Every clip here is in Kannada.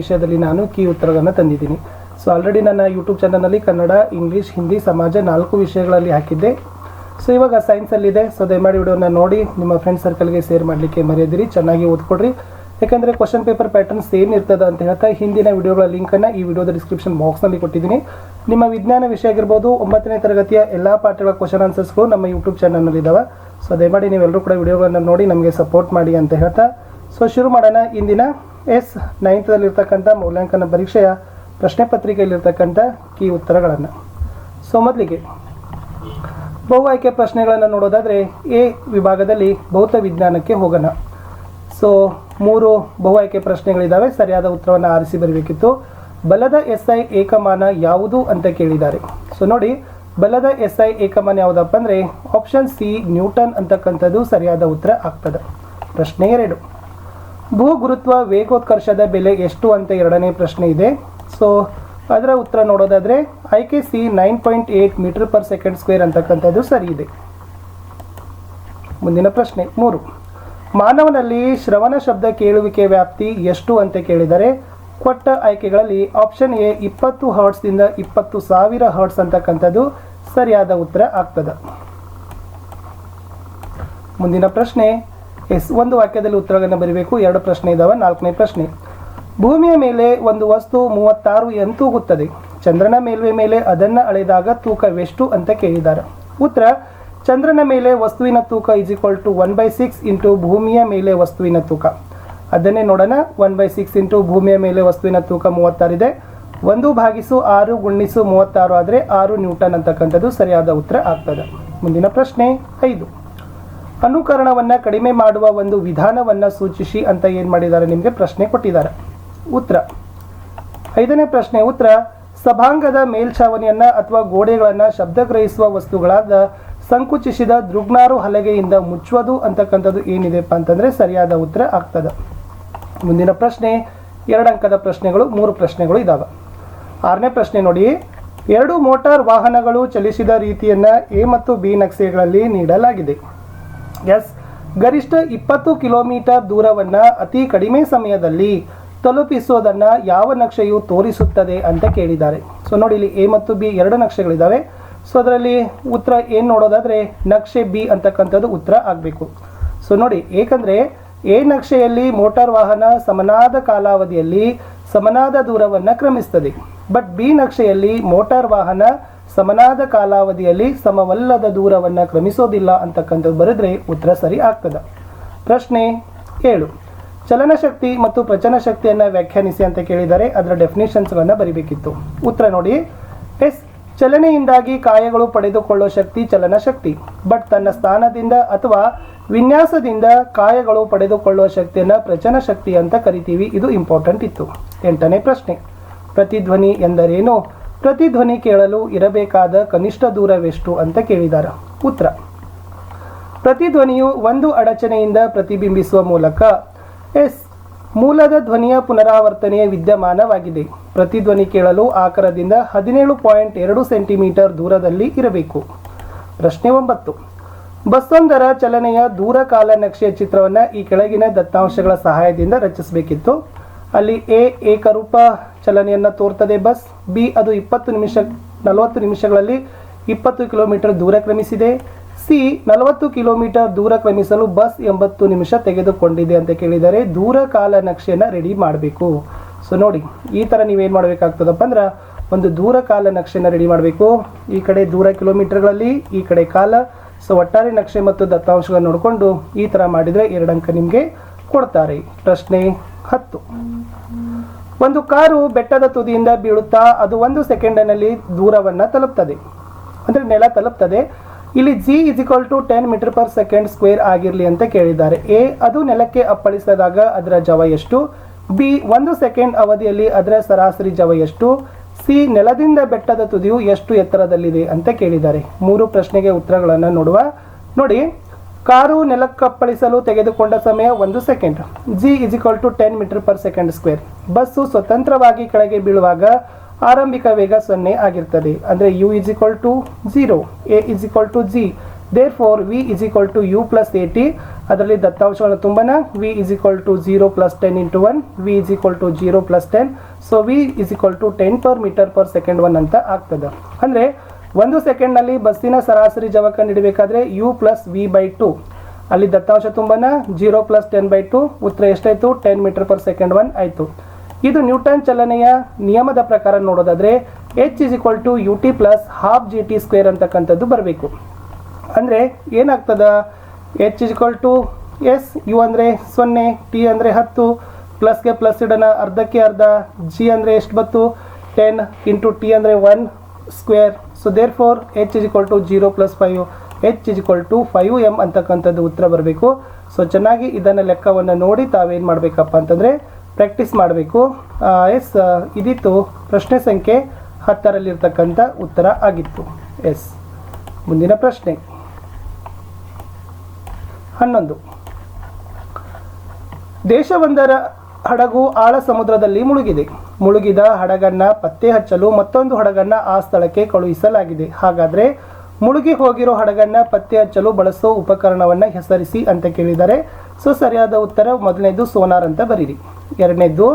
ವಿಷಯದಲ್ಲಿ ನಾನು ಕೀ ಉತ್ತರಗಳನ್ನು ತಂದಿದ್ದೀನಿ. ಸೊ ಆಲ್ರೆಡಿ ನನ್ನ ಯೂಟ್ಯೂಬ್ ಚಾನಲ್ನಲ್ಲಿ ಕನ್ನಡ ಇಂಗ್ಲೀಷ್ ಹಿಂದಿ ಸಮಾಜ ನಾಲ್ಕು ವಿಷಯಗಳಲ್ಲಿ ಹಾಕಿದ್ದೆ. ಸೊ ಇವಾಗ ಸೈನ್ಸಲ್ಲಿದೆ ಸೊ ದಯಮಾಡಿ ವಿಡಿಯೋನ ನೋಡಿ, ನಿಮ್ಮ ಫ್ರೆಂಡ್ ಸರ್ಕಲ್ಗೆ ಶೇರ್ ಮಾಡಲಿಕ್ಕೆ ಮರೆಯದಿರಿ. ಚೆನ್ನಾಗಿ ಓದ್ಕೊಡ್ರಿ. ಯಾಕಂದರೆ ಕ್ವಶನ್ ಪೇಪರ್ ಪ್ಯಾಟರ್ನ್ ಸೇಮ್ ಇರ್ತದೆ ಅಂತ ಹೇಳ್ತಾ ಹಿಂದಿನ ವಿಡಿಯೋಗಳ ಲಿಂಕನ್ನು ಈ ವಿಡಿಯೋದ ಡಿಸ್ಕ್ರಿಪ್ಷನ್ ಬಾಕ್ಸ್ನಲ್ಲಿ ಕೊಟ್ಟಿದ್ದೀನಿ. ನಿಮ್ಮ ವಿಜ್ಞಾನ ವಿಷಯ ಆಗಿರ್ಬೋದು, ಒಂಬತ್ತನೇ ತರಗತಿಯ ಎಲ್ಲ ಪಾಠಗಳ ಕ್ವಶನ್ ಆನ್ಸರ್ಸ್ಗಳು ನಮ್ಮ ಯೂಟ್ಯೂಬ್ ಚಾನಲ್ನಲ್ಲಿದ್ದಾವೆ ಸೊ ದಯಮಾಡಿ ನೀವೆಲ್ಲರೂ ಕೂಡ ವಿಡಿಯೋಗಳನ್ನು ನೋಡಿ ನಮಗೆ ಸಪೋರ್ಟ್ ಮಾಡಿ ಅಂತ ಹೇಳ್ತಾ. ಸೊ ಶುರು ಮಾಡೋಣ ಇಂದಿನ ಎಸ್ ನೈನ್ತದಲ್ಲಿರ್ತಕ್ಕಂಥ ಮೌಲ್ಯಾಂಕನ ಪರೀಕ್ಷೆಯ ಪ್ರಶ್ನೆ ಪತ್ರಿಕೆಯಲ್ಲಿರ್ತಕ್ಕಂಥ ಕೀ ಉತ್ತರಗಳನ್ನು. ಸೊ ಮೊದಲಿಗೆ ಬಹು ಆಯ್ಕೆ ಪ್ರಶ್ನೆಗಳನ್ನು ನೋಡೋದಾದರೆ ಎ ವಿಭಾಗದಲ್ಲಿ ಭೌತ ವಿಜ್ಞಾನಕ್ಕೆ ಹೋಗೋಣ. ಸೊ ಮೂರು ಬಹು ಆಯ್ಕೆ ಪ್ರಶ್ನೆಗಳಿದ್ದಾವೆ ಸರಿಯಾದ ಉತ್ತರವನ್ನು ಆರಿಸಿ ಬರಬೇಕಿತ್ತು. ಬಲದ ಎಸ್ ಐ ಏಕಮಾನ ಯಾವುದು ಅಂತ ಕೇಳಿದ್ದಾರೆ. ಸೊ ನೋಡಿ, ಬಲದ ಎಸ್ ಐ ಏಕಮಾನ ಯಾವುದಪ್ಪ ಅಂದರೆ ಆಪ್ಷನ್ ಸಿ ನ್ಯೂಟನ್ ಅಂತಕ್ಕಂಥದ್ದು ಸರಿಯಾದ ಉತ್ತರ ಆಗ್ತದೆ. ಪ್ರಶ್ನೆ ಎರಡು. ಭೂ ಗುರುತ್ವ ವೇಗೋತ್ಕರ್ಷದ ಬೆಲೆ ಎಷ್ಟು ಅಂತ ಎರಡನೇ ಪ್ರಶ್ನೆ ಇದೆ. ಸೊ ಅದರ ಉತ್ತರ ನೋಡೋದಾದರೆ I K C nine point eight metre per second square ಅಂತಕ್ಕಂಥದ್ದು ಸರಿ ಇದೆ. ಮುಂದಿನ ಪ್ರಶ್ನೆ ಮೂರು. ಮಾನವನಲ್ಲಿ ಶ್ರವಣ ಶಬ್ದ ಕೇಳುವಿಕೆ ವ್ಯಾಪ್ತಿ ಎಷ್ಟು ಅಂತ ಕೇಳಿದರೆ, ಕೊಟ್ಟ ಆಯ್ಕೆಗಳಲ್ಲಿ ಆಪ್ಷನ್ ಎ ಇಪ್ಪತ್ತು ಹರ್ಟ್ಸ್ದಿಂದ ಇಪ್ಪತ್ತು ಸಾವಿರ ಹರ್ಟ್ಸ್ ಅಂತಕ್ಕಂಥದ್ದು ಸರಿಯಾದ ಉತ್ತರ ಆಗ್ತದೆ. ಮುಂದಿನ ಪ್ರಶ್ನೆ ಎಸ್, ಒಂದು ವಾಕ್ಯದಲ್ಲಿ ಉತ್ತರಗಳನ್ನು ಬರೀಬೇಕು. ಎರಡು ಪ್ರಶ್ನೆ ಇದ್ದಾವೆ ನಾಲ್ಕನೇ ಪ್ರಶ್ನೆ. ಭೂಮಿಯ ಮೇಲೆ ಒಂದು ವಸ್ತು ಮೂವತ್ತಾರು ಎನ್ ತೂಗುತ್ತದೆ ಚಂದ್ರನ ಮೇಲ್ವೆ ಮೇಲೆ ಅದನ್ನು ಅಳೆದಾಗ ತೂಕವೆಷ್ಟು ಅಂತ ಕೇಳಿದ್ದಾರೆ. ಉತ್ತರ, ಚಂದ್ರನ ಮೇಲೆ ವಸ್ತುವಿನ ತೂಕ is equal to one by six into ಭೂಮಿಯ ಮೇಲೆ ವಸ್ತುವಿನ ತೂಕ. ಅದನ್ನೇ ನೋಡೋಣ. ಒನ್ ಬೈ ಸಿಕ್ಸ್ ಇಂಟು ಭೂಮಿಯ ಮೇಲೆ ವಸ್ತುವಿನ ತೂಕ ಮೂವತ್ತಾರಿದೆ ಒಂದು ಭಾಗಿಸು ಆರು ಗುಣಿಸು ಮೂವತ್ತಾರು ಆದರೆ ಆರು ನ್ಯೂಟನ್ ಅಂತಕ್ಕಂಥದ್ದು ಸರಿಯಾದ ಉತ್ತರ ಆಗ್ತದೆ. ಮುಂದಿನ ಪ್ರಶ್ನೆ ಐದು. ಅನುಕರಣವನ್ನು ಕಡಿಮೆ ಮಾಡುವ ಒಂದು ವಿಧಾನವನ್ನು ಸೂಚಿಸಿ ಅಂತ ಏನು ಮಾಡಿದ್ದಾರೆ, ನಿಮಗೆ ಪ್ರಶ್ನೆ ಕೊಟ್ಟಿದ್ದಾರೆ. ಉತ್ತರ. ಐದನೇ ಪ್ರಶ್ನೆ, ಉತ್ತರ. ಸಭಾಂಗದ ಮೇಲ್ಛಾವಣಿಯನ್ನು ಅಥವಾ ಗೋಡೆಗಳನ್ನು ಶಬ್ದಗ್ರಹಿಸುವ ವಸ್ತುಗಳಾದ ಸಂಕುಚಿಸಿದ ದೃಗ್ನಾರು ಹಲಗೆಯಿಂದ ಮುಚ್ಚುವುದು ಅಂತಕ್ಕಂಥದ್ದು ಏನಿದೆಪ್ಪ ಅಂತಂದರೆ ಸರಿಯಾದ ಉತ್ತರ ಆಗ್ತದೆ. ಮುಂದಿನ ಪ್ರಶ್ನೆ, ಎರಡು ಅಂಕದ ಪ್ರಶ್ನೆಗಳು, ಮೂರು ಪ್ರಶ್ನೆಗಳು ಇದ್ದಾವೆ ಆರನೇ ಪ್ರಶ್ನೆ ನೋಡಿ. ಎರಡು ಮೋಟಾರ್ ವಾಹನಗಳು ಚಲಿಸಿದ ರೀತಿಯನ್ನು ಎ ಮತ್ತು ಬಿ ನಕ್ಷೆಗಳಲ್ಲಿ ನೀಡಲಾಗಿದೆ. ಎಸ್. ಗರಿಷ್ಠ ಇಪ್ಪತ್ತು ಕಿಲೋಮೀಟರ್ ದೂರವನ್ನು ಅತಿ ಕಡಿಮೆ ಸಮಯದಲ್ಲಿ ತಲುಪಿಸೋದನ್ನು ಯಾವ ನಕ್ಷೆಯು ತೋರಿಸುತ್ತದೆ ಅಂತ ಕೇಳಿದ್ದಾರೆ. ಸೊ ನೋಡಿ ಇಲ್ಲಿ ಎ ಮತ್ತು ಬಿ ಎರಡು ನಕ್ಷೆಗಳಿದ್ದಾವೆ ಸೊ ಅದರಲ್ಲಿ ಉತ್ತರ ಏನು ನೋಡೋದಾದರೆ ನಕ್ಷೆ ಬಿ ಅಂತಕ್ಕಂಥದ್ದು ಉತ್ತರ ಆಗಬೇಕು. ಸೊ ನೋಡಿ, ಏಕೆಂದರೆ ಎ ನಕ್ಷೆಯಲ್ಲಿ ಮೋಟಾರ್ ವಾಹನ ಸಮನಾದ ಕಾಲಾವಧಿಯಲ್ಲಿ ಸಮನಾದ ದೂರವನ್ನು ಕ್ರಮಿಸ್ತದೆ. ಬಟ್ ಬಿ ನಕ್ಷೆಯಲ್ಲಿ ಮೋಟಾರ್ ವಾಹನ ಸಮನಾದ ಕಾಲಾವಧಿಯಲ್ಲಿ ಸಮವಲ್ಲದ ದೂರವನ್ನು ಕ್ರಮಿಸೋದಿಲ್ಲ ಅಂತಕ್ಕಂಥದ್ದು ಬರೆದ್ರೆ ಉತ್ತರ ಸರಿ ಆಗ್ತದೆ. ಪ್ರಶ್ನೆ ಏಳು. ಚಲನಶಕ್ತಿ ಮತ್ತು ಪ್ರಚನ ಶಕ್ತಿಯನ್ನು ವ್ಯಾಖ್ಯಾನಿಸಿ ಅಂತ ಕೇಳಿದರೆ ಅದರ ಡೆಫಿನೇಷನ್ಸ್ಗಳನ್ನು ಬರಿಬೇಕಿತ್ತು. ಉತ್ತರ ನೋಡಿ. ಎಸ್. ಚಲನೆಯಿಂದಾಗಿ ಕಾಯಗಳು ಪಡೆದುಕೊಳ್ಳೋ ಶಕ್ತಿ ಚಲನ ಶಕ್ತಿ. ಬಟ್ ತನ್ನ ಸ್ಥಾನದಿಂದ ಅಥವಾ ವಿನ್ಯಾಸದಿಂದ ಕಾಯಗಳು ಪಡೆದುಕೊಳ್ಳುವ ಶಕ್ತಿಯನ್ನು ಪ್ರಚನ ಶಕ್ತಿ ಅಂತ ಕರಿತೀವಿ. ಇದು ಇಂಪಾರ್ಟೆಂಟ್ ಇತ್ತು. ಎಂಟನೇ ಪ್ರಶ್ನೆ. ಪ್ರತಿಧ್ವನಿ ಎಂದರೇನು? ಪ್ರತಿಧ್ವನಿ ಕೇಳಲು ಇರಬೇಕಾದ ಕನಿಷ್ಠ ದೂರವೆಷ್ಟು ಅಂತ ಕೇಳಿದ್ದಾರೆ ಉತ್ತರ. ಪ್ರತಿಧ್ವನಿಯು ಒಂದು ಅಡಚಣೆಯಿಂದ ಪ್ರತಿಬಿಂಬಿಸುವ ಮೂಲಕ ಎಸ್ ಮೂಲದ ಧ್ವನಿಯ ಪುನರಾವರ್ತನೆಯ ವಿದ್ಯಮಾನವಾಗಿದೆ. ಪ್ರತಿಧ್ವನಿ ಕೇಳಲು ಆಕರದಿಂದ ಹದಿನೇಳು ಪಾಯಿಂಟ್ ಎರಡು ಸೆಂಟಿಮೀಟರ್ ದೂರದಲ್ಲಿ ಇರಬೇಕು. ಪ್ರಶ್ನೆ ಒಂಬತ್ತು. ಬಸ್ಸೊಂದರ ಚಲನೆಯ ದೂರಕಾಲ ನಕ್ಷೆಯ ಚಿತ್ರವನ್ನು ಈ ಕೆಳಗಿನ ದತ್ತಾಂಶಗಳ ಸಹಾಯದಿಂದ ರಚಿಸಬೇಕಿತ್ತು. ಅಲ್ಲಿ ಎ ಏಕರೂಪ ಚಲನೆಯನ್ನು ತೋರ್ತದೆ ಬಸ್. ಬಿ ಅದು ಇಪ್ಪತ್ತು ನಿಮಿಷ, ನಲವತ್ತು ನಿಮಿಷಗಳಲ್ಲಿ ಇಪ್ಪತ್ತು ಕಿಲೋಮೀಟರ್ ದೂರ ಕ್ರಮಿಸಿದೆ. ಸಿ ನಲವತ್ತು ಕಿಲೋಮೀಟರ್ ದೂರ ಕ್ರಮಿಸಲು ಬಸ್ ಎಂಬತ್ತು ನಿಮಿಷ ತೆಗೆದುಕೊಂಡಿದೆ ಅಂತ ಕೇಳಿದರೆ ದೂರ ಕಾಲ ನಕ್ಷೆಯನ್ನು ರೆಡಿ ಮಾಡಬೇಕು. ಸೊ ನೋಡಿ, ಈ ಥರ ನೀವೇನು ಮಾಡಬೇಕಾಗ್ತದಪ್ಪ ಅಂದ್ರೆ ಒಂದು ದೂರ ಕಾಲ ನಕ್ಷೆಯನ್ನು ರೆಡಿ ಮಾಡಬೇಕು. ಈ ಕಡೆ ದೂರ ಕಿಲೋಮೀಟರ್ಗಳಲ್ಲಿ, ಈ ಕಡೆ ಕಾಲ. ಸೊ ಒಟ್ಟಾರೆ ನಕ್ಷೆ ಮತ್ತು ದತ್ತಾಂಶಗಳನ್ನು ನೋಡಿಕೊಂಡು ಈ ಥರ ಮಾಡಿದರೆ ಎರಡು ಅಂಕ ನಿಮಗೆ ಕೊಡ್ತಾರೆ. ಪ್ರಶ್ನೆ ಹತ್ತು. ಒಂದು ಕಾರು ಬೆಟ್ಟದ ತುದಿಯಿಂದ ಬೀಳುತ್ತಾ ಅದು ಒಂದು ಸೆಕೆಂಡಿನಲ್ಲಿ ದೂರವನ್ನು ತಲುಪ್ತದೆ. ಅಂದರೆ ನೆಲ ತಲುಪ್ತದೆ. ಇಲ್ಲಿ G is equal to ten metre per second square ಆಗಿರಲಿ ಅಂತ ಕೇಳಿದ್ದಾರೆ. ಎ, ಅದು ನೆಲಕ್ಕೆ ಅಪ್ಪಳಿಸಿದಾಗ ಅದರ ಜವ ಎಷ್ಟು? ಬಿ, ಒಂದು ಸೆಕೆಂಡ್ ಅವಧಿಯಲ್ಲಿ ಅದರ ಸರಾಸರಿ ಜವ ಎಷ್ಟು? ಸಿ, ನೆಲದಿಂದ ಬೆಟ್ಟದ ತುದಿಯು ಎಷ್ಟು ಎತ್ತರದಲ್ಲಿದೆ ಅಂತ ಕೇಳಿದ್ದಾರೆ. ಮೂರು ಪ್ರಶ್ನೆಗೆ ಉತ್ತರಗಳನ್ನು ನೋಡುವ, ನೋಡಿ. ಕಾರು ನೆಲಕ್ಕಪ್ಪಳಿಸಲು ತೆಗೆದುಕೊಂಡ ಸಮಯ ಒಂದು second G is equal to ten metre per second square bus ಸ್ವತಂತ್ರವಾಗಿ ಕೆಳಗೆ ಬೀಳುವಾಗ ಆರಂಭಿಕ ವೇಗ ಸೊನ್ನೆ ಆಗಿರ್ತದೆ ಅಂದರೆ U is equal to zero A is equal to G therefore V is equal to U plus A T ಅದರಲ್ಲಿ ದತ್ತಾಂಶಗಳನ್ನು ತುಂಬನ. V is equal to zero plus ten into one V is equal to zero plus ten so V is equal to ten per metre per second one ಅಂತ ಆಗ್ತದೆ. ಅಂದರೆ ಒಂದು ಸೆಕೆಂಡ್ನಲ್ಲಿ ಬಸ್ಸಿನ ಸರಾಸರಿ ಜವ ಕಂಡುಹಿಡಬೇಕಾದ್ರೆ U plus V by two ಅಲ್ಲಿ ದತ್ತಾಂಶ ತುಂಬನ zero plus ten by two ಉತ್ತರ ಎಷ್ಟಾಯಿತು? Ten metre per second one ಆಯಿತು. ಇದು ನ್ಯೂಟನ್ ಚಲನೆಯ ನಿಯಮದ ಪ್ರಕಾರ ನೋಡೋದಾದ್ರೆ H is equal to U T plus half G T square ಅಂತಕ್ಕಂಥದ್ದು ಬರಬೇಕು. ಅಂದರೆ ಏನಾಗ್ತದ? H is equal to S U ಅಂದರೆ ಸೊನ್ನೆ ಟಿ ಅಂದರೆ ಹತ್ತು ಪ್ಲಸ್ಗೆ ಪ್ಲಸ್ ಇಡೋಣ, ಅರ್ಧಕ್ಕೆ ಅರ್ಧ ಜಿ ಅಂದರೆ ಎಷ್ಟು ಬತ್ತು ಟೆನ್ ಇಂಟು ಟಿ ಅಂದರೆ one square so therefore H is equal to zero plus five H is equal to five M ಅಂತಕ್ಕಂಥದ್ದು ಉತ್ತರ ಬರಬೇಕು. ಸೊ ಚೆನ್ನಾಗಿ ಇದನ್ನು ಲೆಕ್ಕವನ್ನು ನೋಡಿ ತಾವೇನು ಮಾಡಬೇಕಪ್ಪ ಅಂತಂದರೆ ಪ್ರಾಕ್ಟೀಸ್ ಮಾಡಬೇಕು. ಎಸ್ ಇದಿತ್ತು ಪ್ರಶ್ನೆ ಸಂಖ್ಯೆ ಹತ್ತರಲ್ಲಿರ್ತಕ್ಕಂಥ ಉತ್ತರ ಆಗಿತ್ತು. ಎಸ್ ಮುಂದಿನ ಪ್ರಶ್ನೆ. ಹನ್ನೊಂದು. ದೇಶವೊಂದರ ಹಡಗು ಆಳ ಸಮುದ್ರದಲ್ಲಿ ಮುಳುಗಿದೆ. ಮುಳುಗಿದ ಹಡಗನ್ನ ಪತ್ತೆ ಹಚ್ಚಲು ಮತ್ತೊಂದು ಹಡಗನ್ನ ಆ ಸ್ಥಳಕ್ಕೆ ಕಳುಹಿಸಲಾಗಿದೆ. ಹಾಗಾದ್ರೆ ಮುಳುಗಿ ಹೋಗಿರೋ ಹಡಗನ್ನ ಪತ್ತೆ ಹಚ್ಚಲು ಬಳಸೋ ಉಪಕರಣವನ್ನ ಹೆಸರಿಸಿ ಅಂತ ಕೇಳಿದರೆ ಸೊ ಸರಿಯಾದ ಉತ್ತರ ಮೊದಲನೇದು ಸೋನಾರ್ ಅಂತ ಬರೀರಿ. ಎರಡನೇದು,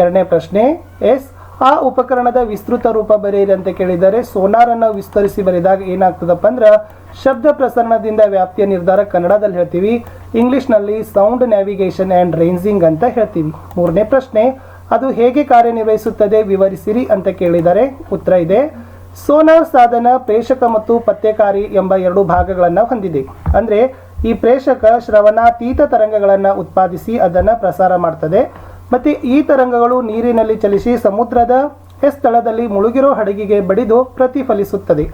ಎರಡನೇ ಪ್ರಶ್ನೆ, ಎಸ್, ಆ ಉಪಕರಣದ ವಿಸ್ತೃತ ರೂಪ ಬರೆಯಿರಿ ಅಂತ ಕೇಳಿದರೆ ಸೋನಾರನ್ನು ವಿಸ್ತರಿಸಿ ಬರೆದಾಗ ಏನಾಗ್ತದಪ್ಪ ಅಂದ್ರೆ ಶಬ್ದ ಪ್ರಸರಣದಿಂದ ವ್ಯಾಪ್ತಿಯ ನಿರ್ಧಾರ ಕನ್ನಡದಲ್ಲಿ ಹೇಳ್ತೀವಿ, ಇಂಗ್ಲಿಷ್ನಲ್ಲಿ ಸೌಂಡ್ ನ್ಯಾವಿಗೇಷನ್ ಆ್ಯಂಡ್ ರೇಂಜಿಂಗ್ ಅಂತ ಹೇಳ್ತೀವಿ. ಮೂರನೇ ಪ್ರಶ್ನೆ ಅದು ಹೇಗೆ ಕಾರ್ಯನಿರ್ವಹಿಸುತ್ತದೆ ವಿವರಿಸಿರಿ ಅಂತ ಕೇಳಿದರೆ ಉತ್ತರ ಇದೆ. ಸೋನಾರ್ ಸಾಧನ, ಪ್ರೇಷಕ ಮತ್ತು ಪತ್ತೆಕಾರಿ ಎಂಬ ಎರಡು ಭಾಗಗಳನ್ನು ಹೊಂದಿದೆ. ಅಂದರೆ ಈ ಪ್ರೇಷಕ ಶ್ರವಣಾತೀತ ತರಂಗಗಳನ್ನು ಉತ್ಪಾದಿಸಿ ಅದನ್ನು ಪ್ರಸಾರ ಮಾಡ್ತದೆ. ಮತ್ತು ಈ ತರಂಗಗಳು ನೀರಿನಲ್ಲಿ ಚಲಿಸಿ ಸಮುದ್ರದ ಸ್ಥಳದಲ್ಲಿ ಮುಳುಗಿರೋ ಹಡಗಿಗೆ ಬಡಿದು ಪ್ರತಿಫಲಿಸುತ್ತದೆ.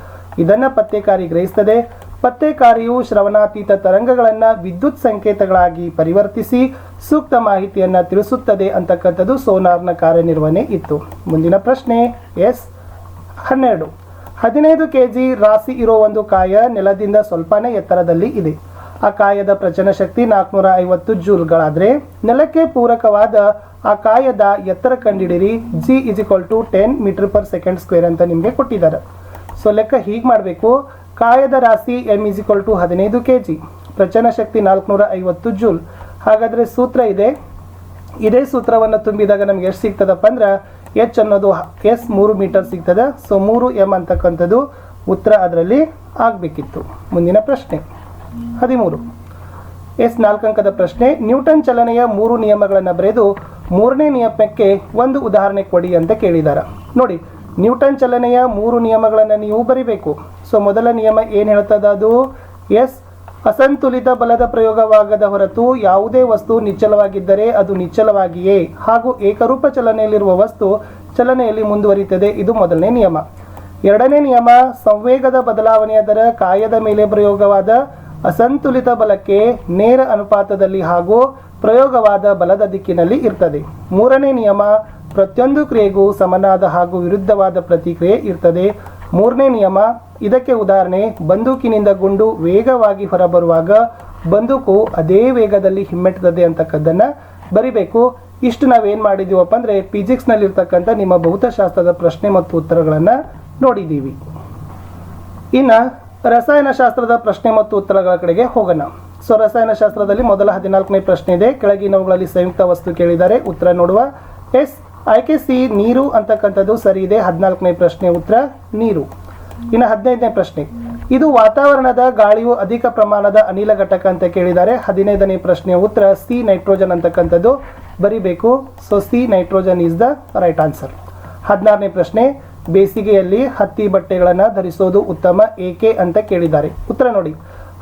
ಇದನ್ನು ಪತ್ತೆಕಾರಿ ಗ್ರಹಿಸ್ತದೆ. ಪತ್ತೆಕಾರಿಯು ಶ್ರವಣಾತೀತ ತರಂಗಗಳನ್ನು ವಿದ್ಯುತ್ ಸಂಕೇತಗಳಾಗಿ ಪರಿವರ್ತಿಸಿ ಸೂಕ್ತ ಮಾಹಿತಿಯನ್ನು ತಿಳಿಸುತ್ತದೆ ಅಂತಕ್ಕಂಥದ್ದು ಸೋನಾರ್ನ ಕಾರ್ಯನಿರ್ವಹಣೆ ಇತ್ತು. ಮುಂದಿನ ಪ್ರಶ್ನೆ, ಎಸ್, ಹನ್ನೆರಡು. ಹದಿನೈದು ಕೆ ಜಿ ರಾಶಿ ಇರೋ ಒಂದು ಕಾಯ ನೆಲದಿಂದ ಸ್ವಲ್ಪನೇ ಎತ್ತರದಲ್ಲಿ ಇದೆ. ಆ ಕಾಯದ ಪ್ರಚನ ಶಕ್ತಿ ನಾಲ್ಕುನೂರ ಐವತ್ತು ಜೂಲ್ಗಳಾದರೆ ನೆಲಕ್ಕೆ ಪೂರಕವಾದ ಆ ಕಾಯದ ಎತ್ತರ ಕಂಡಿಡಿರಿ G is equal to ten metre per second square ಅಂತ ನಿಮಗೆ ಕೊಟ್ಟಿದ್ದಾರೆ. ಸೊ ಲೆಕ್ಕ ಹೀಗೆ ಮಾಡಬೇಕು ಕಾಯದ ರಾಶಿ ಎಂ ಇಸ್ ಇಕ್ವಲ್ ಟು ಹದಿನೈದು ಕೆ ಜಿ ಪ್ರಚನ ಶಕ್ತಿ ನಾಲ್ಕುನೂರ ಐವತ್ತು ಜೂಲ್. ಹಾಗಾದರೆ ಸೂತ್ರ ಇದೆ. ಇದೇ ಸೂತ್ರವನ್ನು ತುಂಬಿದಾಗ ನಮ್ಗೆ ಎಷ್ಟು ಸಿಗ್ತದಪ್ಪ ಅಂದ್ರೆ ಎಚ್ ಅನ್ನೋದು ಎಸ್ ಮೂರು ಮೀಟರ್ ಸಿಗ್ತದೆ. ಸೊ ಮೂರು ಎಂ ಅಂತಕ್ಕಂಥದ್ದು ಉತ್ತರ ಅದರಲ್ಲಿ ಆಗಬೇಕಿತ್ತು. ಮುಂದಿನ ಪ್ರಶ್ನೆ. ಹದಿಮೂರು. ಎಸ್ ನಾಲ್ಕಂಕದ ಪ್ರಶ್ನೆ, ನ್ಯೂಟನ್ ಚಲನೆಯ ಮೂರು ನಿಯಮಗಳನ್ನು ಬರೆದು ಮೂರನೇ ನಿಯಮಕ್ಕೆ ಒಂದು ಉದಾಹರಣೆ ಕೊಡಿ ಅಂತ ಕೇಳಿದ್ದಾರೆ ನೋಡಿ, ನ್ಯೂಟನ್ ಚಲನೆಯ ಮೂರು ನಿಯಮಗಳನ್ನು ನೀವು ಬರಿಬೇಕು. ಸೊ ಮೊದಲ ನಿಯಮ ಏನು ಹೇಳ್ತದ ಅದು? ಎಸ್, ಅಸಂತುಲಿತ ಬಲದ ಪ್ರಯೋಗವಾಗದ ಹೊರತು ಯಾವುದೇ ವಸ್ತು ನಿಚ್ಚಲವಾಗಿದ್ದರೆ ಅದು ನಿಚ್ಚಲವಾಗಿಯೇ ಹಾಗೂ ಏಕರೂಪ ಚಲನೆಯಲ್ಲಿರುವ ವಸ್ತು ಚಲನೆಯಲ್ಲಿ ಮುಂದುವರಿಯುತ್ತದೆ. ಇದು ಮೊದಲನೇ ನಿಯಮ. ಎರಡನೇ ನಿಯಮ, ಸಂವೇಗದ ಬದಲಾವಣೆಯ ದರ ಕಾಯದ ಮೇಲೆ ಪ್ರಯೋಗವಾದ ಅಸಂತುಲಿತ ಬಲಕ್ಕೆ ನೇರ ಅನುಪಾತದಲ್ಲಿ ಹಾಗೂ ಪ್ರಯೋಗವಾದ ಬಲದ ದಿಕ್ಕಿನಲ್ಲಿ ಇರ್ತದೆ. ಮೂರನೇ ನಿಯಮ, ಪ್ರತಿಯೊಂದು ಕ್ರಿಯೆಗೂ ಸಮನಾದ ಹಾಗೂ ವಿರುದ್ಧವಾದ ಪ್ರತಿಕ್ರಿಯೆ ಇರ್ತದೆ. ಮೂರನೇ ನಿಯಮ, ಇದಕ್ಕೆ ಉದಾಹರಣೆ, ಬಂದೂಕಿನಿಂದ ಗುಂಡು ವೇಗವಾಗಿ ಹೊರಬರುವಾಗ ಬಂದೂಕು ಅದೇ ವೇಗದಲ್ಲಿ ಹಿಮ್ಮೆಟ್ಟದೆ ಅಂತಕ್ಕದ್ದನ್ನು ಬರಿಬೇಕು. ಇಷ್ಟು ನಾವೇನು ಮಾಡಿದ್ದೀವಪ್ಪ ಅಂದರೆ ಫಿಸಿಕ್ಸ್ನಲ್ಲಿರ್ತಕ್ಕಂಥ ನಿಮ್ಮ ಭೌತಶಾಸ್ತ್ರದ ಪ್ರಶ್ನೆ ಮತ್ತು ಉತ್ತರಗಳನ್ನು ನೋಡಿದ್ದೀವಿ. ಇನ್ನು ರಸಾಯನಶಾಸ್ತ್ರದ ಪ್ರಶ್ನೆ ಮತ್ತು ಉತ್ತರಗಳ ಕಡೆಗೆ ಹೋಗೋಣ. ಸೊ ರಸಾಯನಶಾಸ್ತ್ರದಲ್ಲಿ ಮೊದಲ ಹದಿನಾಲ್ಕನೇ ಪ್ರಶ್ನೆ ಇದೆ. ಕೆಳಗಿನವುಗಳಲ್ಲಿ ಸಂಯುಕ್ತ ವಸ್ತು ಕೇಳಿದ್ದಾರೆ. ಉತ್ತರ ನೋಡುವ ಎಸ್. ಆಯ್ಕೆ ಸಿ, ನೀರು ಅಂತಕ್ಕಂಥದ್ದು ಸರಿ ಇದೆ. ಹದಿನಾಲ್ಕನೇ ಪ್ರಶ್ನೆ ಉತ್ತರ, ನೀರು. ಇನ್ನು ಹದಿನೈದನೇ ಪ್ರಶ್ನೆ. ಇದು ವಾತಾವರಣದ ಗಾಳಿಯು ಅಧಿಕ ಪ್ರಮಾಣದ ಅನಿಲ ಘಟಕ ಅಂತ ಕೇಳಿದ್ದಾರೆ. ಹದಿನೈದನೇ ಪ್ರಶ್ನೆ ಉತ್ತರ, ಸಿ, ನೈಟ್ರೋಜನ್ ಅಂತಕ್ಕಂಥದ್ದು ಬರಿಬೇಕು. So C, nitrogen is the right answer ಹದಿನಾರನೇ ಪ್ರಶ್ನೆ, ಬೇಸಿಗೆಯಲ್ಲಿ ಹತ್ತಿ ಬಟ್ಟೆಗಳನ್ನು ಧರಿಸೋದು ಉತ್ತಮ, ಏಕೆ ಅಂತ ಕೇಳಿದ್ದಾರೆ. ಉತ್ತರ ನೋಡಿ.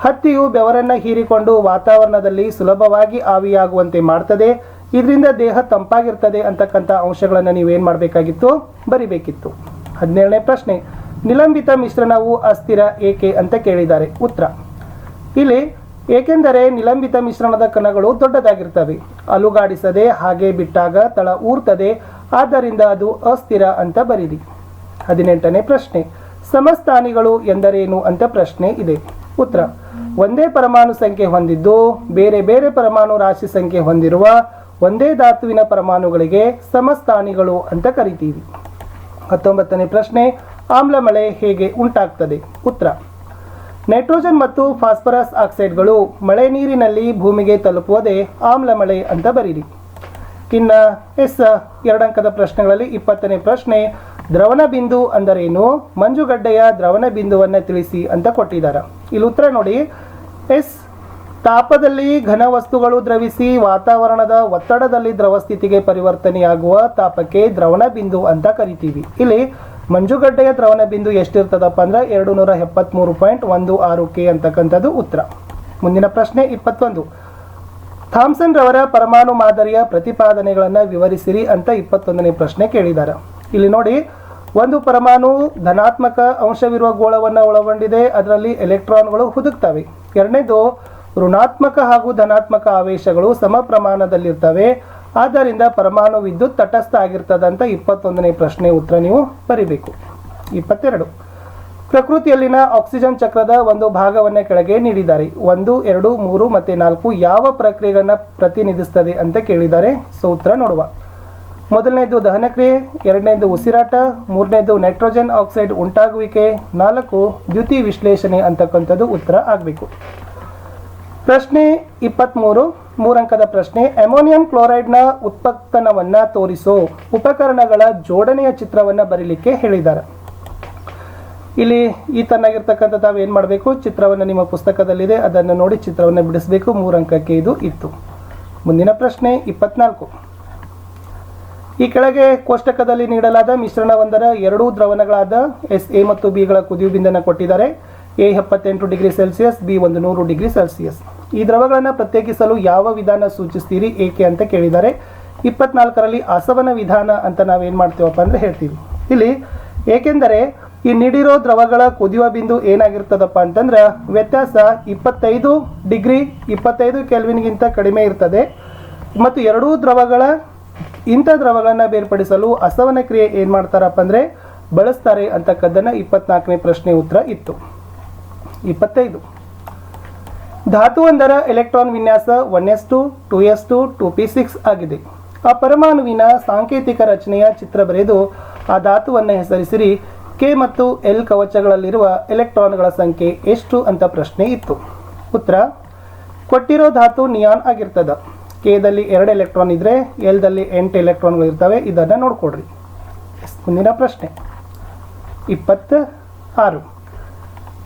ಹತ್ತಿಯು ಬೆವರನ್ನು ಹೀರಿಕೊಂಡು ವಾತಾವರಣದಲ್ಲಿ ಸುಲಭವಾಗಿ ಆವಿಯಾಗುವಂತೆ ಮಾಡ್ತದೆ. ಇದರಿಂದ ದೇಹ ತಂಪಾಗಿರ್ತದೆ ಅಂತಕ್ಕಂಥ ಅಂಶಗಳನ್ನು ನೀವೇನು ಮಾಡಬೇಕಾಗಿತ್ತು? ಬರಿಬೇಕಿತ್ತು. ಹದಿನೇಳನೇ ಪ್ರಶ್ನೆ, ನಿಲಂಬಿತ ಮಿಶ್ರಣವು ಅಸ್ಥಿರ ಏಕೆ ಅಂತ ಕೇಳಿದ್ದಾರೆ. ಉತ್ತರ, ಇಲ್ಲಿ ಏಕೆಂದರೆ ನಿಲಂಬಿತ ಮಿಶ್ರಣದ ಕಣಗಳು ದೊಡ್ಡದಾಗಿರ್ತವೆ. ಅಲುಗಾಡಿಸದೆ, ಹಾಗೆ ಬಿಟ್ಟಾಗ ತಳ ಊರ್ತದೆ, ಆದ್ದರಿಂದ ಅದು ಅಸ್ಥಿರ ಅಂತ ಬರೀರಿ. ಹದಿನೆಂಟನೇ ಪ್ರಶ್ನೆ, ಸಮಸ್ಥಾನಿಗಳು ಎಂದರೇನು ಅಂತ ಪ್ರಶ್ನೆ ಇದೆ. ಉತ್ತರ, ಒಂದೇ ಪರಮಾಣು ಸಂಖ್ಯೆ ಹೊಂದಿದ್ದು, ಬೇರೆ ಬೇರೆ ಪರಮಾಣು ರಾಶಿ ಸಂಖ್ಯೆ ಹೊಂದಿರುವ ಒಂದೇ ಧಾತುವಿನ ಪರಮಾಣುಗಳಿಗೆ ಸಮಸ್ಥಾನಿಗಳು ಅಂತ ಕರಿತೀವಿ. ಹತ್ತೊಂಬತ್ತನೇ ಪ್ರಶ್ನೆ, ಆಮ್ಲ ಮಳೆ ಹೇಗೆ ಉಂಟಾಗ್ತದೆ? ಉತ್ತರ, ನೈಟ್ರೋಜನ್ ಮತ್ತು ಫಾಸ್ಫರಸ್ ಆಕ್ಸೈಡ್ಗಳು ಮಳೆ ನೀರಿನಲ್ಲಿ ಭೂಮಿಗೆ ತಲುಪುವುದೇ ಆಮ್ಲ ಮಳೆ ಅಂತ ಬರೀರಿ. ಇನ್ನ ಎಸ್ ಎರಡಂಕದ ಪ್ರಶ್ನೆಗಳಲ್ಲಿ ಇಪ್ಪತ್ತನೇ ಪ್ರಶ್ನೆ, ದ್ರವಣ ಬಿಂದು ಅಂದರೇನು? ಮಂಜುಗಡ್ಡೆಯ ದ್ರವಣ ಬಿಂದುವನ್ನು ತಿಳಿಸಿ ಅಂತ ಕೊಟ್ಟಿದ್ದಾರೆ ಇಲ್ಲಿ ಉತ್ತರ ನೋಡಿ, ಎಸ್ ತಾಪದಲ್ಲಿ ಘನ ವಸ್ತುಗಳು ದ್ರವಿಸಿ ವಾತಾವರಣದ ಒತ್ತಡದಲ್ಲಿ ದ್ರವ ಸ್ಥಿತಿಗೆ ಪರಿವರ್ತನೆಯಾಗುವ ತಾಪಕ್ಕೆ ದ್ರವಣ ಬಿಂದು ಅಂತ ಕರಿತೀವಿ. ಇಲ್ಲಿ ಮಂಜುಗಡ್ಡೆಯ ದ್ರವಣ ಬಿಂದು ಎಷ್ಟಿರ್ತದಪ್ಪ ಅಂದ್ರೆ ಎರಡು ನೂರ ಎಪ್ಪತ್ತ್ಮೂರು ಪಾಯಿಂಟ್ ಒಂದು ಆರು ಕೆ ಅಂತಕ್ಕಂಥದ್ದು ಉತ್ತರ. ಮುಂದಿನ ಪ್ರಶ್ನೆ ಇಪ್ಪತ್ತೊಂದು. ಥಾಮ್ಸನ್ ರವರ ಪರಮಾಣು ಮಾದರಿಯ ಪ್ರತಿಪಾದನೆಗಳನ್ನು ವಿವರಿಸಿರಿ ಅಂತ ಇಪ್ಪತ್ತೊಂದನೇ ಪ್ರಶ್ನೆ ಕೇಳಿದ್ದಾರೆ ಇಲ್ಲಿ ನೋಡಿ, ಒಂದು ಪರಮಾಣು ಧನಾತ್ಮಕ ಅಂಶವಿರುವ ಗೋಳವನ್ನು ಒಳಗೊಂಡಿದೆ, ಅದರಲ್ಲಿ ಎಲೆಕ್ಟ್ರಾನ್ಗಳು ಹುದುಕ್ತವೆ. ಎರಡನೇದು ಋಣಾತ್ಮಕ ಹಾಗೂ ಧನಾತ್ಮಕ ಆವೇಶಗಳು ಸಮ ಪ್ರಮಾಣದಲ್ಲಿರ್ತವೆ. ಆದ್ದರಿಂದ ಪರಮಾಣು ವಿದ್ಯುತ್ ತಟಸ್ಥ ಆಗಿರ್ತದಂತ ಇಪ್ಪತ್ತೊಂದನೇ ಪ್ರಶ್ನೆ ಉತ್ತರ ನೀವು ಬರೀಬೇಕು. ಇಪ್ಪತ್ತೆರಡು. ಪ್ರಕೃತಿಯಲ್ಲಿನ ಆಕ್ಸಿಜನ್ ಚಕ್ರದ ಒಂದು ಭಾಗವನ್ನ ಕೆಳಗೆ ನೀಡಿದ್ದಾರೆ. ಒಂದು, ಎರಡು, ಮೂರು ಮತ್ತೆ ನಾಲ್ಕು ಯಾವ ಪ್ರಕ್ರಿಯೆಗಳನ್ನು ಪ್ರತಿನಿಧಿಸ್ತದೆ ಅಂತ ಕೇಳಿದ್ದಾರೆ. ಸೊ, ಉತ್ತರ ನೋಡುವ. ಮೊದಲನೇದು ದಹನಕ್ರಿಯೆ, ಎರಡನೇದು ಉಸಿರಾಟ, ಮೂರನೇದು ನೈಟ್ರೋಜನ್ ಆಕ್ಸೈಡ್ ಉಂಟಾಗುವಿಕೆ, ನಾಲ್ಕು ದ್ಯುತಿ ವಿಶ್ಲೇಷಣೆ ಅಂತಕ್ಕಂಥದ್ದು ಉತ್ತರ ಆಗಬೇಕು. ಪ್ರಶ್ನೆ ಇಪ್ಪತ್ತ್ಮೂರು ಮೂರಂಕದ ಪ್ರಶ್ನೆ, ಅಮೋನಿಯಂ ಕ್ಲೋರೈಡ್ನ ಉತ್ಪತ್ತನವನ್ನು ತೋರಿಸೋ. ಉಪಕರಣಗಳ ಜೋಡಣೆಯ ಚಿತ್ರವನ್ನು ಬರೀಲಿಕ್ಕೆ ಹೇಳಿದ್ದಾರೆ. ಇಲ್ಲಿ ಈ ತನ್ನಾಗಿರ್ತಕ್ಕಂಥ ತಾವು ಏನು ಮಾಡಬೇಕು? ಚಿತ್ರವನ್ನು ನಿಮ್ಮ ಪುಸ್ತಕದಲ್ಲಿದೆ, ಅದನ್ನು ನೋಡಿ ಚಿತ್ರವನ್ನು ಬಿಡಿಸಬೇಕು. ಮೂರಂಕಕ್ಕೆ ಇದು ಇತ್ತು. ಮುಂದಿನ ಪ್ರಶ್ನೆ ಇಪ್ಪತ್ನಾಲ್ಕು. ಈ ಕೆಳಗೆ ಕೋಷ್ಟಕದಲ್ಲಿ ನೀಡಲಾದ ಮಿಶ್ರಣವೊಂದರ ಎರಡೂ ದ್ರವಣಗಳಾದ ಎಸ್, ಎ ಮತ್ತು ಬಿಗಳ ಕುದಿಯು ಬಿಂದನ ಕೊಟ್ಟಿದ್ದಾರೆ. ಎ ಎಪ್ಪತ್ತೆಂಟು ಡಿಗ್ರಿ ಸೆಲ್ಸಿಯಸ್, ಬಿ ಒಂದು ನೂರು ಡಿಗ್ರಿ ಸೆಲ್ಸಿಯಸ್. ಈ ದ್ರವಗಳನ್ನು ಪ್ರತ್ಯೇಕಿಸಲು ಯಾವ ವಿಧಾನ ಸೂಚಿಸ್ತೀರಿ, ಏಕೆ ಅಂತ ಕೇಳಿದ್ದಾರೆ. ಇಪ್ಪತ್ನಾಲ್ಕರಲ್ಲಿ ಅಸವನ ವಿಧಾನ ಅಂತ ನಾವೇನು ಮಾಡ್ತೀವಪ್ಪ ಅಂದರೆ ಹೇಳ್ತೀವಿ. ಇಲ್ಲಿ, ಏಕೆಂದರೆ ಈ ನೀಡಿರೋ ದ್ರವಗಳ ಕುದಿಯುವ ಬಿಂದು ಏನಾಗಿರ್ತದಪ್ಪ ಅಂತಂದ್ರೆ ವ್ಯತ್ಯಾಸ ಇಪ್ಪತ್ತೈದು ಡಿಗ್ರಿ, ಇಪ್ಪತ್ತೈದು ಕೆಲ್ವಿನ್ಗಿಂತ ಕಡಿಮೆ ಇರ್ತದೆ. ಮತ್ತು ಎರಡೂ ದ್ರವಗಳ, ಇಂಥ ದ್ರವಗಳನ್ನು ಬೇರ್ಪಡಿಸಲು ಅಸವನ ಕ್ರಿಯೆ ಏನು ಮಾಡ್ತಾರಪ್ಪ ಅಂದರೆ ಬಳಸ್ತಾರೆ ಅಂತಕ್ಕದ್ದನ್ನು ಇಪ್ಪತ್ನಾಲ್ಕನೇ ಪ್ರಶ್ನೆ ಉತ್ತರ ಇತ್ತು. ಇಪ್ಪತ್ತೈದು. ಧಾತುವೊಂದರ ಎಲೆಕ್ಟ್ರಾನ್ ವಿನ್ಯಾಸ one S two two S two two P six ಆಗಿದೆ. ಆ ಪರಮಾಣುವಿನ ಸಾಂಕೇತಿಕ ರಚನೆಯ ಚಿತ್ರ ಬರೆದು ಆ ಧಾತುವನ್ನು ಹೆಸರಿಸಿರಿ. ಕೆ ಮತ್ತು ಎಲ್ ಕವಚಗಳಲ್ಲಿರುವ ಎಲೆಕ್ಟ್ರಾನ್ಗಳ ಸಂಖ್ಯೆ ಎಷ್ಟು ಅಂತ ಪ್ರಶ್ನೆ ಇತ್ತು. ಉತ್ತರ, ಕೊಟ್ಟಿರೋ ಧಾತು ನಿಯಾನ್ ಆಗಿರ್ತದ. ಕೆದಲ್ಲಿ ಎರಡು ಎಲೆಕ್ಟ್ರಾನ್ ಇದ್ದರೆ ಎಲ್ದಲ್ಲಿ ಎಂಟು ಎಲೆಕ್ಟ್ರಾನ್ಗಳು ಇರ್ತವೆ, ಇದನ್ನು ನೋಡ್ಕೊಡ್ರಿ. ಮುಂದಿನ ಪ್ರಶ್ನೆ. ಇಪ್ಪತ್ತ ಆರು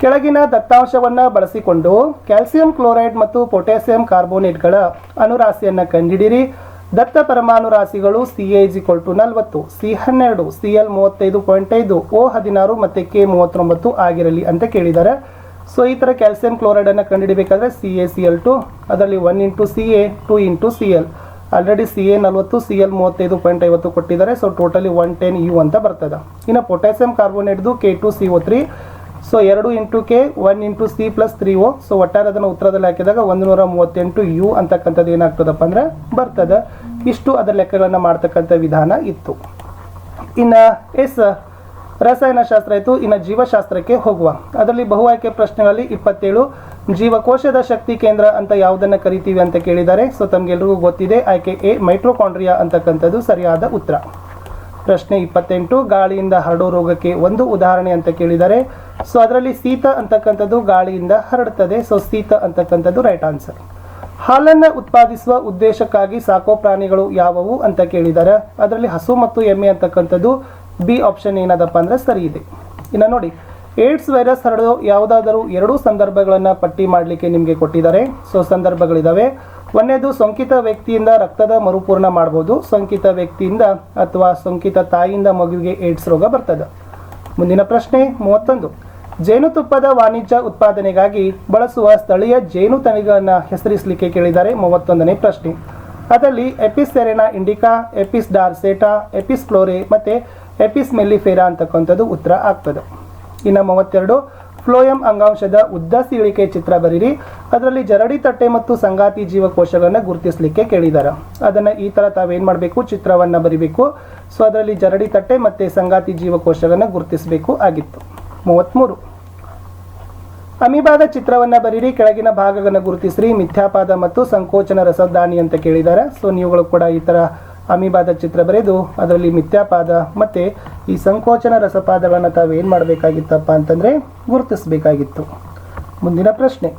ಕೆಳಗಿನ ದತ್ತಾಂಶವನ್ನು ಬಳಸಿಕೊಂಡು ಕ್ಯಾಲ್ಸಿಯಂ ಕ್ಲೋರೈಡ್ ಮತ್ತು ಪೊಟ್ಯಾಸಿಯಂ ಕಾರ್ಬೋನೇಟ್ಗಳ ಅನುರಾಶಿಯನ್ನು ಕಂಡುಹಿಡಿಯಿರಿ. ದತ್ತ ಪರಮಾಣು ರಾಶಿಗಳು ಸಿ ಇಕ್ವಲ್ ಟು ನಲವತ್ತು ಸಿ ಹನ್ನೆರಡು ಸಿ ಎಲ್ ಮೂವತ್ತೈದು ಪಾಯಿಂಟ್ ಐದು ಓ ಹದಿನಾರು ಮತ್ತು ಕೆ ಮೂವತ್ತೊಂಬತ್ತು ಆಗಿರಲಿ ಅಂತ ಕೇಳಿದ್ದಾರೆ ಸೊ ಈ ಥರ ಕ್ಯಾಲ್ಸಿಯಂ ಕ್ಲೋರೈಡನ್ನು ಕಂಡುಹಿಡಬೇಕಾದ್ರೆ C A C L two ಅದರಲ್ಲಿ one into C A two into C L already C A ನಲವತ್ತು ಸಿ ಎಲ್ ಮೂವತ್ತೈದು ಪಾಯಿಂಟ್ ಐವತ್ತು ಕೊಟ್ಟಿದ್ದಾರೆ. So totally one ten U ಅಂತ ಬರ್ತದೆ. ಇನ್ನು potassium ಕಾರ್ಬೋನೇಟ್ದು K two C O three so ಎರಡು into K one into C plus three O so ಒಟ್ಟಾರೆ ಅದನ್ನು ಉತ್ತರದಲ್ಲಿ ಹಾಕಿದಾಗ ಒಂದು ನೂರ ಮೂವತ್ತೆಂಟು ಯು ಅಂತಕ್ಕಂಥದ್ದು ಏನಾಗ್ತದಪ್ಪ ಅಂದ್ರೆ ಬರ್ತದೆ. ಇಷ್ಟು ಅದರ ಲೆಕ್ಕಗಳನ್ನು ಮಾಡ್ತಕ್ಕಂಥ ವಿಧಾನ ಇತ್ತು. ಇನ್ನು ಎಸ್, ರಸಾಯನಶಾಸ್ತ್ರ ಇತ್ತು. ಇನ್ನು ಜೀವಶಾಸ್ತ್ರಕ್ಕೆ ಹೋಗುವ. ಅದರಲ್ಲಿ ಬಹು ಆಯ್ಕೆ ಪ್ರಶ್ನೆಗಳಲ್ಲಿ ಇಪ್ಪತ್ತೇಳು. ಜೀವಕೋಶದ ಶಕ್ತಿ ಕೇಂದ್ರ ಅಂತ ಯಾವುದನ್ನು ಕರಿತೀವಿ ಅಂತ ಕೇಳಿದ್ದಾರೆ. ಸೊ ತಮಗೆಲ್ರಿಗೂ ಗೊತ್ತಿದೆ. ಆಯ್ಕೆ ಎ, ಮೈಟ್ರೋಕಾಂಡ್ರಿಯಾ ಅಂತಕ್ಕಂಥದ್ದು ಸರಿಯಾದ ಉತ್ತರ. ಪ್ರಶ್ನೆ ಇಪ್ಪತ್ತೆಂಟು, ಗಾಳಿಯಿಂದ ಹರಡೋ ರೋಗಕ್ಕೆ ಒಂದು ಉದಾಹರಣೆ ಅಂತ ಕೇಳಿದ್ದಾರೆ ಸೊ ಅದರಲ್ಲಿ ಶೀತ ಅಂತಕ್ಕಂಥದ್ದು ಗಾಳಿಯಿಂದ ಹರಡುತ್ತದೆ ಸೊ ಶೀತ ಅಂತಕ್ಕಂಥದ್ದು ರೈಟ್ ಆನ್ಸರ್ ಹಾಲನ್ನು ಉತ್ಪಾದಿಸುವ ಉದ್ದೇಶಕ್ಕಾಗಿ ಸಾಕೋ ಪ್ರಾಣಿಗಳು ಯಾವುವು ಅಂತ ಕೇಳಿದ್ದಾರೆ ಅದರಲ್ಲಿ ಹಸು ಮತ್ತು ಎಮ್ಮೆ ಅಂತಕ್ಕಂಥದ್ದು ಬಿ ಆಪ್ಷನ್ ಏನದಪ್ಪ ಅಂದ್ರೆ ಸರಿ ಇದೆ. ಇನ್ನು ನೋಡಿ ಏಡ್ಸ್ ವೈರಸ್ ಹರಡೋ ಯಾವುದಾದರೂ ಎರಡೂ ಸಂದರ್ಭಗಳನ್ನು ಪಟ್ಟಿ ಮಾಡಲಿಕ್ಕೆ ನಿಮಗೆ ಕೊಟ್ಟಿದ್ದಾರೆ ಸೊ ಸಂದರ್ಭಗಳಿದ್ದಾವೆ ಒಂದನೇದು ಸೋಂಕಿತ ವ್ಯಕ್ತಿಯಿಂದ ರಕ್ತದ ಮರುಪೂರ್ಣ ಮಾಡ್ಬೋದು ಸೋಂಕಿತ ವ್ಯಕ್ತಿಯಿಂದ ಅಥವಾ ಸೋಂಕಿತ ತಾಯಿಯಿಂದ ಮಗುವಿಗೆ ಏಡ್ಸ್ ರೋಗ ಬರ್ತದೆ. ಮುಂದಿನ ಪ್ರಶ್ನೆ ಮೂವತ್ತೊಂದು. ಜೇನುತುಪ್ಪದ ವಾಣಿಜ್ಯ ಉತ್ಪಾದನೆಗಾಗಿ ಬಳಸುವ ಸ್ಥಳೀಯ ಜೇನು ತಳಿಗಳನ್ನು ಹೆಸರಿಸಲಿಕ್ಕೆ ಕೇಳಿದ್ದಾರೆ ಮೂವತ್ತೊಂದನೇ ಪ್ರಶ್ನೆ. ಅದರಲ್ಲಿ Apis cerana indica, Apis dorsata, Apis florea ಮತ್ತು ಎಪಿಸ್ ಮೆಲ್ಲಿಫೇರಾ ಅಂತಕ್ಕಂಥದ್ದು ಉತ್ತರ ಆಗ್ತದೆ. ಇನ್ನು ಮೂವತ್ತೆರಡು. ಫ್ಲೋಯಂ ಅಂಗಾಂಶದ ಉದ್ದ ಸೀಳಿಕೆ ಚಿತ್ರ ಬರೀರಿ. ಅದರಲ್ಲಿ ಜರಡಿ ತಟ್ಟೆ ಮತ್ತು ಸಂಗಾತಿ ಜೀವಕೋಶಗಳನ್ನು ಗುರುತಿಸಲಿಕ್ಕೆ ಕೇಳಿದ್ದಾರೆ ಅದನ್ನು ಈ ಥರ ತಾವೇನು ಮಾಡಬೇಕು? ಚಿತ್ರವನ್ನು ಬರಿಬೇಕು. ಸೊ ಅದರಲ್ಲಿ ಜರಡಿ ತಟ್ಟೆ ಮತ್ತು ಸಂಗಾತಿ ಜೀವಕೋಶಗಳನ್ನು ಗುರುತಿಸಬೇಕು ಆಗಿತ್ತು. ಮೂವತ್ತ್ಮೂರು ಅಮಿಬಾದ ಚಿತ್ರವನ್ನು ಬರೀರಿ. ಕೆಳಗಿನ ಭಾಗಗಳನ್ನು ಗುರುತಿಸ್ರಿ. ಮಿಥ್ಯಾಪಾದ ಮತ್ತು ಸಂಕೋಚನ ರಸದಾನಿ ಅಂತ ಕೇಳಿದ್ದಾರೆ ಸೊ ನೀವುಗಳು ಕೂಡ ಈ ಥರ ಅಮೀಬಾದ ಚಿತ್ರ ಬರೆದು ಅದರಲ್ಲಿ ಮಿಥ್ಯಾಪಾದ ಮತ್ತು ಈ ಸಂಕೋಚನ ರಸಪಾದಗಳನ್ನು ತಾವು ಮಾಡಬೇಕಾಗಿತ್ತಪ್ಪ ಅಂತಂದರೆ ಗುರುತಿಸಬೇಕಾಗಿತ್ತು. ಮುಂದಿನ ಪ್ರಶ್ನೆ.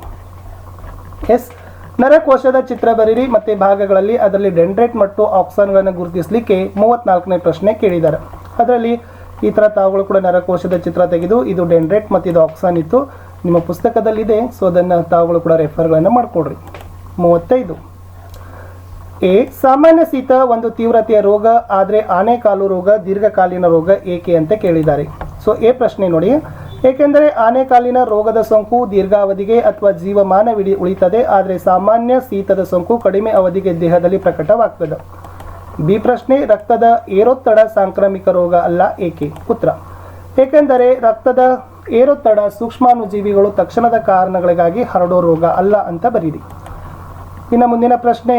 ಎಸ್, ನರಕೋಶದ ಚಿತ್ರ ಬರೀರಿ ಮತ್ತೆ ಭಾಗಗಳಲ್ಲಿ ಅದರಲ್ಲಿ ಡೆಂಡ್ರೇಟ್ ಮತ್ತು ಆಕ್ಸಾನ್ಗಳನ್ನು ಗುರುತಿಸಲಿಕ್ಕೆ ಮೂವತ್ನಾಲ್ಕನೇ ಪ್ರಶ್ನೆ ಕೇಳಿದ್ದಾರೆ ಅದರಲ್ಲಿ ಈ ಥರ ತಾವುಗಳು ಕೂಡ ನರಕೋಶದ ಚಿತ್ರ ತೆಗೆದು ಇದು ಡೆಂಡ್ರೇಟ್ ಮತ್ತು ಇದು ಆಕ್ಸಾನ್ ಇತ್ತು. ನಿಮ್ಮ ಪುಸ್ತಕದಲ್ಲಿದೆ, ಸೊ ಅದನ್ನು ತಾವುಗಳು ಕೂಡ ರೆಫರ್ಗಳನ್ನು ಮಾಡಿಕೊಡ್ರಿ. ಮೂವತ್ತೈದು. ಎ ಸಾಮಾನ್ಯ ಶೀತ ಒಂದು ತೀವ್ರತೆಯ ರೋಗ, ಆದರೆ ಆನೆಕಾಲು ರೋಗ, ದೀರ್ಘಕಾಲೀನ ರೋಗ ಏಕೆ ಅಂತ ಕೇಳಿದ್ದಾರೆ. ಸೊ, ಎ ಪ್ರಶ್ನೆ ನೋಡಿ. ಏಕೆಂದರೆ ಆನೆಕಾಲಿನ ರೋಗದ ಸೋಂಕು ದೀರ್ಘಾವಧಿಗೆ ಅಥವಾ ಜೀವಮಾನವಿಡೀ ಉಳಿತದೆ, ಆದರೆ ಸಾಮಾನ್ಯ ಶೀತದ ಸೋಂಕು ಕಡಿಮೆ ಅವಧಿಗೆ ದೇಹದಲ್ಲಿ ಪ್ರಕಟವಾಗ್ತದೆ. ಬಿ ಪ್ರಶ್ನೆ, ರಕ್ತದ ಏರೋತ್ತಡ ಸಾಂಕ್ರಾಮಿಕ ರೋಗ ಅಲ್ಲ, ಏಕೆ? ಉತ್ತರ. ಏಕೆಂದರೆ ರಕ್ತದ ಏರೋತ್ತಡ ಸೂಕ್ಷ್ಮಾಣುಜೀವಿಗಳು ತಕ್ಷಣದ ಕಾರಣಗಳಿಗಾಗಿ ಹರಡೋ ರೋಗ ಅಲ್ಲ ಅಂತ ಬರೀರಿ. ಇನ್ನು ಮುಂದಿನ ಪ್ರಶ್ನೆ,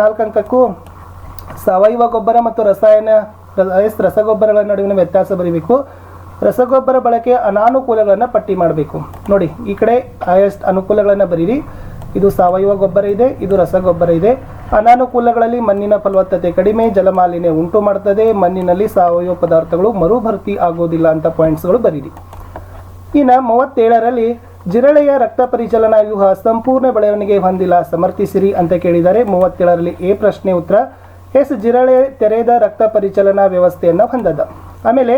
ನಾಲ್ಕು ಅಂಕಕ್ಕೂ ಸಾವಯವ ಗೊಬ್ಬರ ಮತ್ತು ರಸಾಯನ ರಸಗೊಬ್ಬರಗಳ ನಡುವಿನ ವ್ಯತ್ಯಾಸ ಬರೀಬೇಕು. ರಸಗೊಬ್ಬರ ಬಳಕೆ ಅನಾನುಕೂಲಗಳನ್ನು ಪಟ್ಟಿ ಮಾಡಬೇಕು. ನೋಡಿ, ಈ ಕಡೆ ಹೈಯೆಸ್ಟ್ ಅನುಕೂಲಗಳನ್ನು ಬರೀರಿ. ಇದು ಸಾವಯವ ಗೊಬ್ಬರ ಇದೆ, ಇದು ರಸಗೊಬ್ಬರ ಇದೆ. ಅನಾನುಕೂಲಗಳಲ್ಲಿ ಮಣ್ಣಿನ ಫಲವತ್ತತೆ ಕಡಿಮೆ, ಜಲಮಾಲಿನ್ಯ ಉಂಟು ಮಾಡ್ತದೆ. ಮಣ್ಣಿನಲ್ಲಿ ಸಾವಯವ ಪದಾರ್ಥಗಳು ಮರುಭರ್ತಿ ಆಗೋದಿಲ್ಲ ಅಂತ ಪಾಯಿಂಟ್ಸ್ಗಳು ಬರೀರಿ. ಇನ್ನು ಮೂವತ್ತೇಳರಲ್ಲಿ ಜಿರಳೆಯ ರಕ್ತ ಪರಿಚಲನಾ ವ್ಯೂಹ ಸಂಪೂರ್ಣ ಬೆಳವಣಿಗೆ ಹೊಂದಿಲ್ಲ. ಸಮರ್ಥಿಸಿರಿ ಅಂತ ಕೇಳಿದ್ದಾರೆ ಮೂವತ್ತೇಳರಲ್ಲಿ ಎ ಪ್ರಶ್ನೆ ಉತ್ತರ. ಎಸ್ ಜಿರಳೆ ತೆರೆದ ರಕ್ತ ಪರಿಚಲನಾ ವ್ಯವಸ್ಥೆಯನ್ನು ಹೊಂದದ. ಆಮೇಲೆ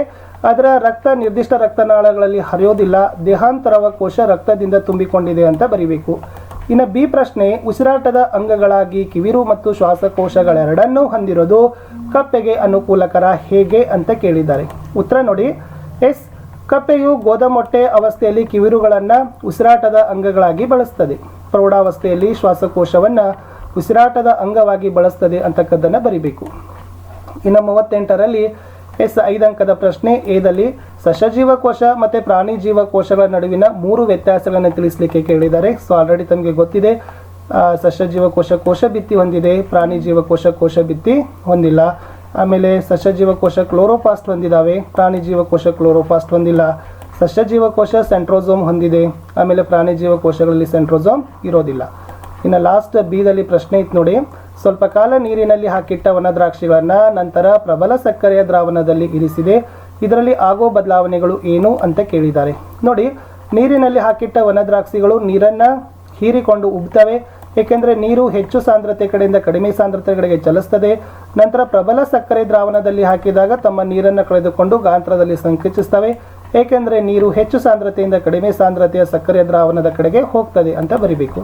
ಅದರ ರಕ್ತ, ನಿರ್ದಿಷ್ಟ ರಕ್ತನಾಳಗಳಲ್ಲಿ ಹರಿಯೋದಿಲ್ಲ. ದೇಹಾಂತರವ ಕೋಶ ರಕ್ತದಿಂದ ತುಂಬಿಕೊಂಡಿದೆ ಅಂತ ಬರಿಬೇಕು. ಇನ್ನು ಬಿ ಪ್ರಶ್ನೆ, ಉಸಿರಾಟದ ಅಂಗಗಳಾಗಿ ಕಿವಿರು ಮತ್ತು ಶ್ವಾಸಕೋಶಗಳೆರಡನ್ನೂ ಹೊಂದಿರೋದು ಕಪ್ಪೆಗೆ ಅನುಕೂಲಕರ ಹೇಗೆ ಅಂತ ಕೇಳಿದ್ದಾರೆ. ಉತ್ತರ ನೋಡಿ. ಎಸ್ ಕಪ್ಪೆಯು ಗೋದಮೊಟ್ಟೆ ಅವಸ್ಥೆಯಲ್ಲಿ ಕಿವಿರುಗಳನ್ನು ಉಸಿರಾಟದ ಅಂಗಗಳಾಗಿ ಬಳಸ್ತದೆ. ಪ್ರೌಢಾವಸ್ಥೆಯಲ್ಲಿ ಶ್ವಾಸಕೋಶವನ್ನು ಉಸಿರಾಟದ ಅಂಗವಾಗಿ ಬಳಸ್ತದೆ ಅಂತಕ್ಕದ್ದನ್ನು ಬರಿಬೇಕು. ಇನ್ನು ಮೂವತ್ತೆಂಟರಲ್ಲಿ ಎಸ್ ಐದು ಅಂಕದ ಪ್ರಶ್ನೆ ಎದಲ್ಲಿ ಸಸ್ಯಜೀವಕೋಶ ಮತ್ತು ಪ್ರಾಣಿ ಜೀವಕೋಶಗಳ ನಡುವಿನ ಮೂರು ವ್ಯತ್ಯಾಸಗಳನ್ನು ತಿಳಿಸಲಿಕ್ಕೆ ಕೇಳಿದ್ದಾರೆ. ಸೊ ಆಲ್ರೆಡಿ ತಮಗೆ ಗೊತ್ತಿದೆ ಸಸ್ಯಜೀವಕೋಶ ಕೋಶ ಭಿತ್ತಿ ಹೊಂದಿದೆ, ಪ್ರಾಣಿ ಜೀವಕೋಶ ಕೋಶ ಭಿತ್ತಿ ಹೊಂದಿಲ್ಲ. ಆಮೇಲೆ ಸಸ್ಯಜೀವಕೋಶ ಕ್ಲೋರೋಪಾಸ್ಟ್ ಹೊಂದಿದ್ದಾವೆ ಪ್ರಾಣಿ ಜೀವಕೋಶ ಕ್ಲೋರೋಪಾಸ್ಟ್ ಹೊಂದಿಲ್ಲ ಸಸ್ಯಜೀವಕೋಶ ಸೆಂಟ್ರೋಸೋಮ್ ಹೊಂದಿದೆ. ಆಮೇಲೆ ಪ್ರಾಣಿ ಜೀವಕೋಶಗಳಲ್ಲಿ ಸೆಂಟ್ರೋಸೋಮ್ ಇರೋದಿಲ್ಲ. ಇನ್ನು ಲಾಸ್ಟ್ ಬೀದಲ್ಲಿ ಪ್ರಶ್ನೆ ಇತ್ತು ನೋಡಿ. ಸ್ವಲ್ಪ ಕಾಲ ನೀರಿನಲ್ಲಿ ಹಾಕಿಟ್ಟ ವನದ್ರಾಕ್ಷಿಗಳನ್ನ ನಂತರ ಪ್ರಬಲ ಸಕ್ಕರೆಯ ದ್ರಾವಣದಲ್ಲಿ ಇರಿಸಿದೆ. ಇದರಲ್ಲಿ ಆಗೋ ಬದಲಾವಣೆಗಳು ಏನು ಅಂತ ಕೇಳಿದ್ದಾರೆ. ನೋಡಿ, ನೀರಿನಲ್ಲಿ ಹಾಕಿಟ್ಟ ವನದ್ರಾಕ್ಷಿಗಳು ನೀರನ್ನು ಹೀರಿಕೊಂಡು ಉಬ್ತವೆ. ಏಕೆಂದರೆ ನೀರು ಹೆಚ್ಚು ಸಾಂದ್ರತೆ ಕಡೆಯಿಂದ ಕಡಿಮೆ ಸಾಂದ್ರತೆ ಕಡೆಗೆ ಚಲಿಸ್ತದೆ. ನಂತರ ಪ್ರಬಲ ಸಕ್ಕರೆ ದ್ರಾವಣದಲ್ಲಿ ಹಾಕಿದಾಗ ತಮ್ಮ ನೀರನ್ನು ಕಳೆದುಕೊಂಡು ಗಾತ್ರದಲ್ಲಿ ಸಂಕುಚಿಸ್ತವೆ ಏಕೆಂದರೆ ನೀರು ಹೆಚ್ಚು ಸಾಂದ್ರತೆಯಿಂದ ಕಡಿಮೆ ಸಾಂದ್ರತೆಯ ಸಕ್ಕರೆ ದ್ರಾವಣದ ಕಡೆಗೆ ಹೋಗ್ತದೆ ಅಂತ ಬರಿಬೇಕು.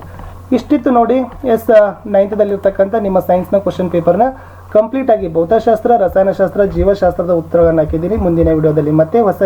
ಇಷ್ಟಿತ್ತು ನೋಡಿ. ಎಸ್ ನೈನ್ತ್ದಲ್ಲಿರ್ತಕ್ಕಂಥ ನಿಮ್ಮ ಸೈನ್ಸ್ನ ಕ್ವಶನ್ ಪೇಪರ್ನ ಕಂಪ್ಲೀಟ್ ಆಗಿ ಭೌತಶಾಸ್ತ್ರ, ರಸಾಯನಶಾಸ್ತ್ರ, ಜೀವಶಾಸ್ತ್ರದ ಉತ್ತರಗಳನ್ನು ಹಾಕಿದ್ದೀನಿ. ಮುಂದಿನ ವಿಡಿಯೋದಲ್ಲಿ ಮತ್ತೆ ಹೊಸ